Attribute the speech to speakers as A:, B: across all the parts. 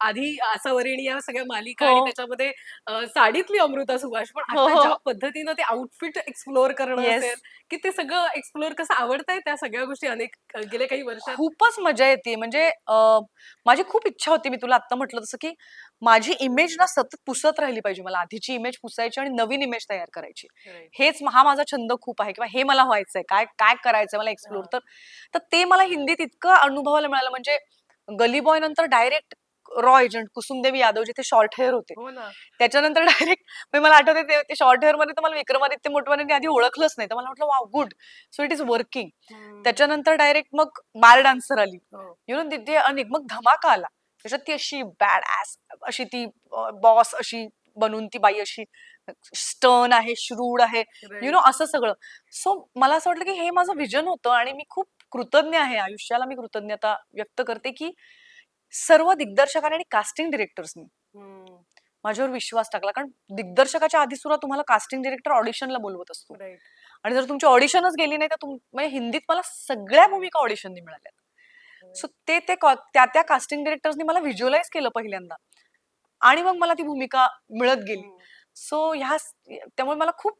A: आधी आसावरिणी या सगळ्या मालिका
B: हो.
A: आणि त्याच्यामध्ये अ, साडीतली अमृता सुभाष पण
B: हो,
A: आता
B: हो.
A: ज्या पद्धतीनं ते आउटफिट एक्सप्लोअर करणं
B: Yes.
A: असेल की ते सगळं एक्सप्लोअर कसं आवडतंय त्या सगळ्या गोष्टी अनेक अ, गेल्या काही वर्षात?
B: खूपच मजा येते. म्हणजे अं, माझी खूप इच्छा होती मी तुला आता म्हटलं तसं की माझी इमेज ना सतत पुसत राहिली पाहिजे मला. आधीची इमेज पुसायची आणि नवीन इमेज तयार करायची. हेच हा माझा छंद खूप आहे किंवा हे मला व्हायचंय काय काय करायचंय मला एक्सप्लोर तर तर ते मला हिंदीत इतकं अनुभवायला मिळालं. म्हणजे गली बॉय नंतर direct raw agent Kusumdevi Yadav जिथे शॉर्ट हेअर होते.
A: हो
B: त्याच्यानंतर डायरेक्ट मला आठवते ते- शॉर्ट हेअरमध्ये तर मला विक्रमादित्य मोटवाने आधी ओळखलंच नाही. तर मला वाटलं wow good. So it is working. त्याच्यानंतर डायरेक्ट मग बार डान्सर आली. यु नो तिथे अनेक मग धमाका आला. त्याच्यात ती अशी बॅड ऍस अशी ती बॉस अशी बनून ती बाई अशी स्टर्न आहे श्रूड आहे. यु नो असं सगळं. सो मला असं वाटलं की हे माझं विजन होतं आणि मी खूप कृतज्ञ आहे. आयुष्याला मी कृतज्ञता व्यक्त करते की सर्व दिग्दर्शकांनी आणि कास्टिंग डिरेक्टर्सनी. माझ्यावर विश्वास टाकला कारण दिग्दर्शकाच्या आधी सुद्धा तुम्हाला कास्टिंग डिरेक्टर ऑडिशनला बोलवत असतो. आणि जर तुमची ऑडिशनच गेली नाही तर म्हणजे हिंदीत मला सगळ्या भूमिका ऑडिशननी मिळाल्या सो ते ते त्या त्या कास्टिंग डिरेक्टर्सनी मला व्हिज्युअलाइज केलं पहिल्यांदा. आणि मग मला ती भूमिका मिळत गेली. सो ह्या त्यामुळे मला खूप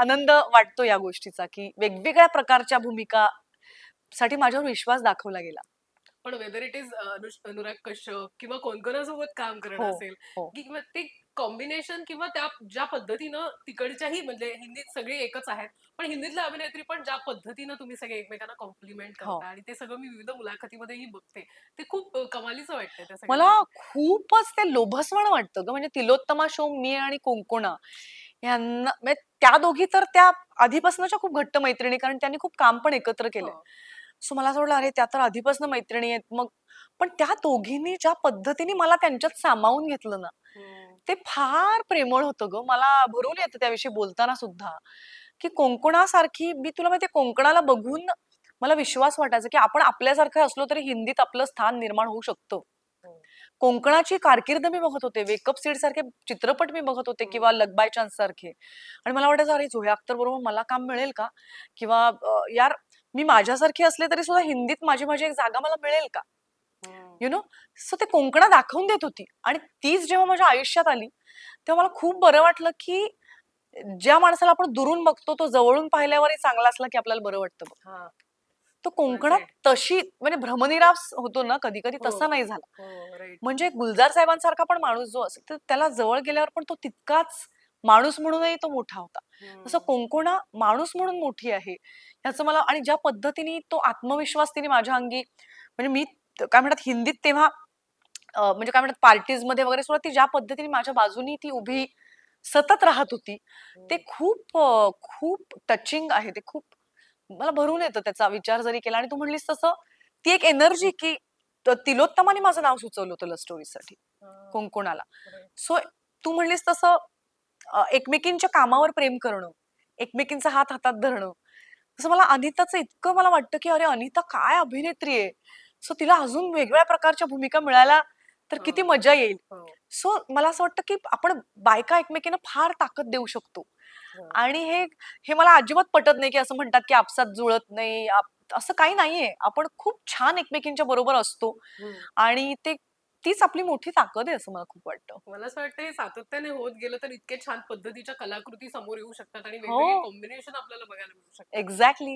B: आनंद वाटतो या गोष्टीचा की वेगवेगळ्या प्रकारच्या भूमिका साठी माझ्यावर विश्वास दाखवला गेला.
A: पण whether it is Anurag Kashyap किंवा कोणकोणासोबत काम करणं
B: हो,
A: असेल
B: हो.
A: किंवा ते कॉम्बिनेशन किंवा त्या ज्या पद्धतीनं तिकडच्याही म्हणजे हिंदीत सगळे एकच आहेत पण हिंदीतल्या अभिनेत्री पण ज्या पद्धतीनं तुम्ही सगळे एकमेकांना कॉम्प्लिमेंट
B: हो.
A: करता आणि ते सगळं मी विविध मुलाखतीमध्येही बघते ते खूप अ, कमालीचं त्या सगळ्या
B: मला खूपच ते लोभसवण वाटतं ग म्हणजे तिलोत्तमा शो मी आणि कोंकोणा यांना म्हणजे त्या दोघी तर त्या आधीपासूनच्या खूप घट्ट मैत्रिणी कारण त्यांनी खूप काम पण एकत्र केलं. सो मला असं वाटलं अरे त्या तर आधीपासून मैत्रिणी आहेत. मग पण त्या दोघींनी ज्या पद्धतीने मला त्यांच्यात सामावून घेतलं ना. ते फार प्रेमळ होतं ग. मला भरून येतं त्याविषयी बोलताना सुद्धा की कोंकणासारखी मी तुला माहिती कोंकणाला बघून मला विश्वास वाटायचा की आपण आपल्यासारखं असलो तरी हिंदीत आपलं स्थान निर्माण होऊ शकतं.
A: हो.
B: कोंकणाची कारकीर्द मी बघत होते वेकअप सीड सारखे चित्रपट मी बघत होते किंवा लक बाय चान्स सारखे. आणि मला वाटायचं अरे झोया अख्तर बरोबर मला काम मिळेल का? किंवा यार मी माझ्यासारखी असले तरी सुद्धा हिंदीत माझी माझी एक जागा मला मिळेल का. यु नो सो ते कोंकणा दाखवून देत होती आणि तीच जेव्हा माझ्या आयुष्यात आली तेव्हा मला खूप बरं वाटलं की ज्या माणसाला आपण दुरून बघतो तो जवळून पाहिल्यावरही चांगला असला की आपल्याला बरं वाटतं. तो कोंकणात तशी म्हणजे भ्रमनिरास होतो ना कधी कधी
A: हो.
B: तसा नाही झाला
A: हो.
B: म्हणजे गुलजार साहेबांसारखा पण माणूस जो असेल तर त्याला जवळ गेल्यावर पण तो तितकाच माणूस म्हणूनही तो मोठा होता तसं. कोंकोणा माणूस म्हणून मोठी आहे ह्याचं मला आणि ज्या पद्धतीने तो आत्मविश्वास तिने माझ्या अंगी म्हणजे मी काय म्हणतात हिंदीत तेव्हा म्हणजे काय म्हणतात पार्टीजमध्ये वगैरे सुद्धा ती ज्या पद्धतीने माझ्या बाजूनी ती उभी सतत राहत होती ते खूप खूप टचिंग आहे ते खूप मला भरून येतं त्याचा विचार जरी केला आणि तू म्हणलीस तसं ती एक एनर्जी की तिलोत्तमाने माझं नाव सुचवलं होतं लव्ह स्टोरीसाठी. कोंकोणाला. सो तू म्हणलीस तसं अ, एकमेकींच्या कामावर प्रेम करणं एकमेकींचा हात हातात धरणं तसं मला अनिताचं इतकं मला वाटतं की अरे अनिता काय अभिनेत्री आहे सो तिला अजून वेगवेगळ्या प्रकारच्या भूमिका मिळायला तर किती
A: हो.
B: मजा येईल
A: हो.
B: सो मला असं वाटतं की आपण बायका एकमेकींना फार ताकद देऊ शकतो
A: हो.
B: आणि हे हे मला अजिबात पटत नाही की असं म्हणतात की आपसात जुळत नाही आप- असं काही नाहीये आपण खूप छान एकमेकींच्या बरोबर असतो. आणि ते तीच आपली मोठी ताकद आहे असं मला खूप वाटतं.
A: मला असं वाटतं हे सातत्याने होत गेलं तर इतके छान पद्धतीच्या कलाकृती समोर येऊ शकतात आणि
B: हो.
A: वेगवेगळे कॉम्बिनेशन आपल्याला बघायला मिळू शकतात.
B: एक्झॅक्टली